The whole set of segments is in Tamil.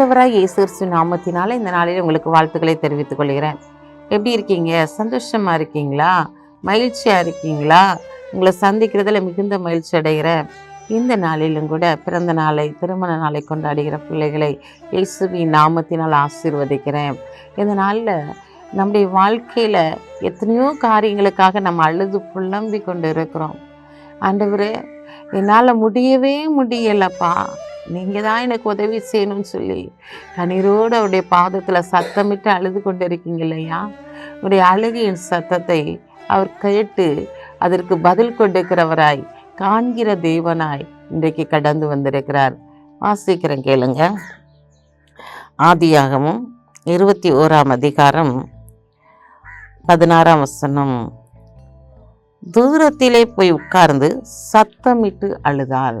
ஆண்டவராக இயேசு நாமத்தினால இந்த நாளில் உங்களுக்கு வாழ்த்துக்களை தெரிவித்துக் கொள்கிறேன். எப்படி இருக்கீங்க? சந்தோஷமா இருக்கீங்களா? மகிழ்ச்சியாக இருக்கீங்களா? உங்களை சந்திக்கிறதுல மிகுந்த மகிழ்ச்சி அடைகிறேன். இந்த நாளிலும் கூட பிறந்த நாளை திருமண நாளை கொண்டாடுகிற பிள்ளைகளை இயேசுவின் நாமத்தினால் ஆசீர்வதிக்கிறேன். இந்த நாளில் நம்முடைய வாழ்க்கையில் எத்தனையோ காரியங்களுக்காக நம்ம அழுது புலம்பி கொண்டு இருக்கிறோம் ஆண்டவரே என்னால் முடியவே முடியலப்பா. நீங்கள் தான் எனக்கு உதவி செய்யணும்னு சொல்லி கண்ணீரோடு அவருடைய பாதத்தில் சத்தமிட்டு அழுது கொண்டு இருக்கீங்க இல்லையா? உடைய அழுகையின் சத்தத்தை அவர் கேட்டு அதற்கு பதில் கொடுக்கிறவராய் காண்கிற தேவனாய் இன்றைக்கு கடந்து வந்திருக்கிறார். வாசிக்கிறேன் கேளுங்க. ஆதியாகமும் இருபத்தி ஓராம் அதிகாரம் பதினாறாம் வசனம். தூரத்திலே போய் உட்கார்ந்து சத்தமிட்டு அழுதாள்.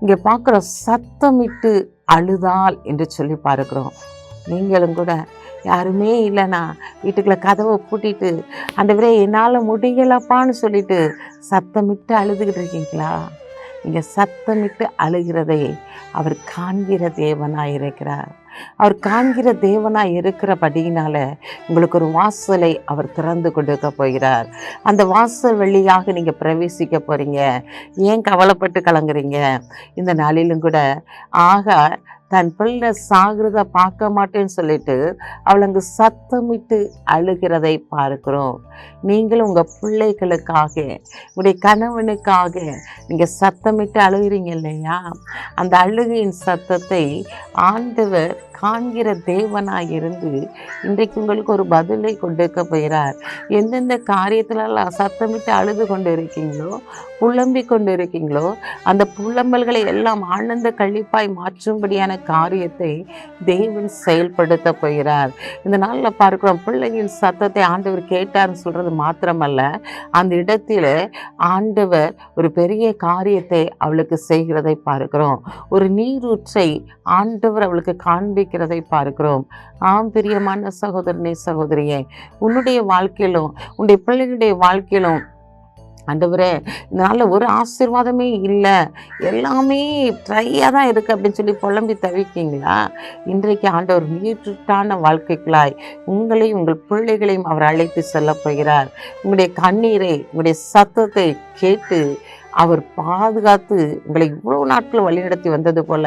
இங்கே பார்க்குற சத்தமிட்டு அழுதாள் என்று சொல்லி பார்க்கிறோம். நீங்களும் கூட யாருமே இல்லைனா வீட்டுக்குள்ளே கதவை பூட்டிட்டு அந்த விட என்னால் முடியலப்பான்னு சொல்லிட்டு சத்தமிட்டு அழுதுகிட்டு இருக்கீங்களா? நீங்கள் சத்தமிட்டு அழுகிறதை அவர் காண்கிற தேவனாக இருக்கிறார். அவர் காண்கிற தேவனாக இருக்கிறபடியினால் உங்களுக்கு ஒரு வாசலை அவர் திறந்து கொடுக்க போகிறார். அந்த வாசல் வழியாக நீங்கள் பிரவேசிக்க போகிறீங்க ஏன் கவலைப்பட்டு கலங்குறீங்க? இந்த நாளிலும் கூட ஆக தன் பிள்ளை சாகிறத பார்க்க மாட்டேன்னு சொல்லிட்டு அவளுங்க சத்தமிட்டு அழுகிறதை பார்க்கிறோம். நீங்களும் உங்கள் பிள்ளைகளுக்காக உங்களுடைய கணவனுக்காக நீங்கள் சத்தமிட்டு அழுகிறீங்க இல்லையா? அந்த அழுகையின் சத்தத்தை ஆண்டவர் காண்கிற தேவனாக இருந்து இன்றைக்கு உங்களுக்கு ஒரு பதிலை கொடுக்க போகிறார். எந்தெந்த காரியத்திலலாம் சத்தமிட்டு அழுது கொண்டு இருக்கீங்களோ புலம்பி கொண்டு இருக்கீங்களோ அந்த புலம்பல்களை எல்லாம் ஆனந்த கழிப்பாய் மாற்றும்படியான காரியத்தை தேவன் செயல்படுத்த போகிறார். இந்த நாளில் பார்க்கிறோம் பிள்ளையின் சத்தத்தை ஆண்டவர் கேட்டார்னு சொல்கிறது மாத்திரமல்ல. அந்த இடத்துல ஆண்டவர் ஒரு பெரிய காரியத்தை அவளுக்கு செய்கிறதை பார்க்கிறோம். ஒரு நீரூற்றை ஆண்டவர் அவளுக்கு அனுபவிக்கிறதை பார்க்கிறோம். ஆம் பிரியமான சகோதரனே சகோதரியே உன்னுடைய வாழ்க்கையிலும் உன்னுடைய பிள்ளைகளுடைய வாழ்க்கையிலும் ஆண்டவரே இதனால் ஒரு ஆசீர்வாதமே இல்லை. எல்லாமே ட்ரையாக தான் இருக்குது அப்படின்னு சொல்லி புலம்பி தவிக்கீங்களா? இன்றைக்கு ஆண்டவர் நீட்டுட்டான வாழ்க்கைகளாய் உங்களையும் உங்கள் பிள்ளைகளையும் அவர் அழைத்து செல்ல போகிறார். உங்களுடைய கண்ணீரை உங்களுடைய சத்தத்தை கேட்டு அவர் பாதுகாத்து உங்களை இவ்வளோ நாட்கள் வழிநடத்தி வந்தது போல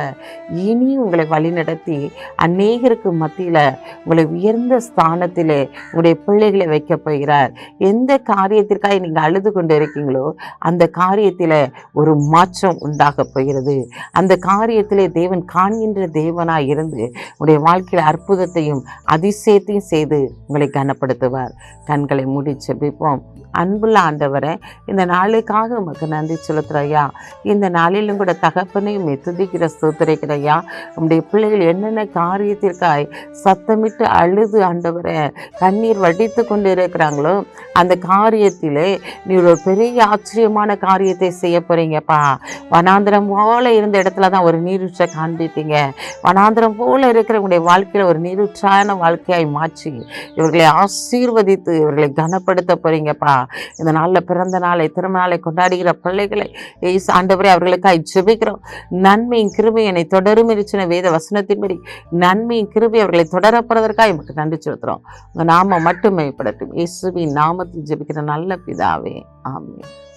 இனி உங்களை வழிநடத்தி அநேகருக்கு மத்தியில் உங்களை உயர்ந்த ஸ்தானத்திலே உங்களுடைய பிள்ளைகளை வைக்க போகிறார். எந்த காரியத்திற்காக நீங்கள் அழுது கொண்டு இருக்கீங்களோ அந்த காரியத்தில் ஒரு மாற்றம் உண்டாக போகிறது. அந்த காரியத்திலே தேவன் காண்கின்ற தேவனாக இருந்து உங்களுடைய வாழ்க்கையில் அற்புதத்தையும் அதிசயத்தையும் செய்து உங்களை கனப்படுத்துவார். கண்களை மூடி செபிப்போம் அன்புள்ள ஆண்டவரை இந்த நாளுக்காக உமக்கு நன்றி செலுத்துறையா இந்த நாளிலும் கூட தகப்பனையும் துதிக்கிற ஸ்தோத்திரிக்கிறையா உங்களுடைய பிள்ளைகள் என்னென்ன காரியத்திற்காய் சத்தமிட்டு அழுது ஆண்டவரை கண்ணீர் வடித்து கொண்டு இருக்கிறாங்களோ அந்த காரியத்திலே நீ ஒரு பெரிய ஆச்சரியமான காரியத்தை செய்ய போறீங்கப்பா. வனாந்திரம் போல இருந்த இடத்துல தான் ஒரு நீரூற்றை காண்பிப்பீங்க. வனாந்திரம் போல இருக்கிற உங்களுடைய வாழ்க்கையில ஒரு நீரூற்றான வாழ்க்கையாய் மாற்றி இவர்களை ஆசீர்வதித்து இவர்களை கனப்படுத்த போறீங்கப்பா. இந்த நாளில் பிறந்த நாளை திருமண நாளை கொண்டாடுகிற பிள்ளைகளை ஏசு ஆண்டவரை அவர்களுக்காய் ஜெபிக்கிறோம் நன்மையின் கிருபை என்னை தொடரும் இருச்சின வேத வசனத்தின்படி நன்மையின் கிருபை அவர்களை தொடரப்படுவதற்காக எமக்கு நன்றி செலுத்துறோம். உங்கள் நாம மட்டும் படட்டும் இயேசுவின் நாமத்தில் ஜெபிக்கிற நல்ல பிதாவே ஆமே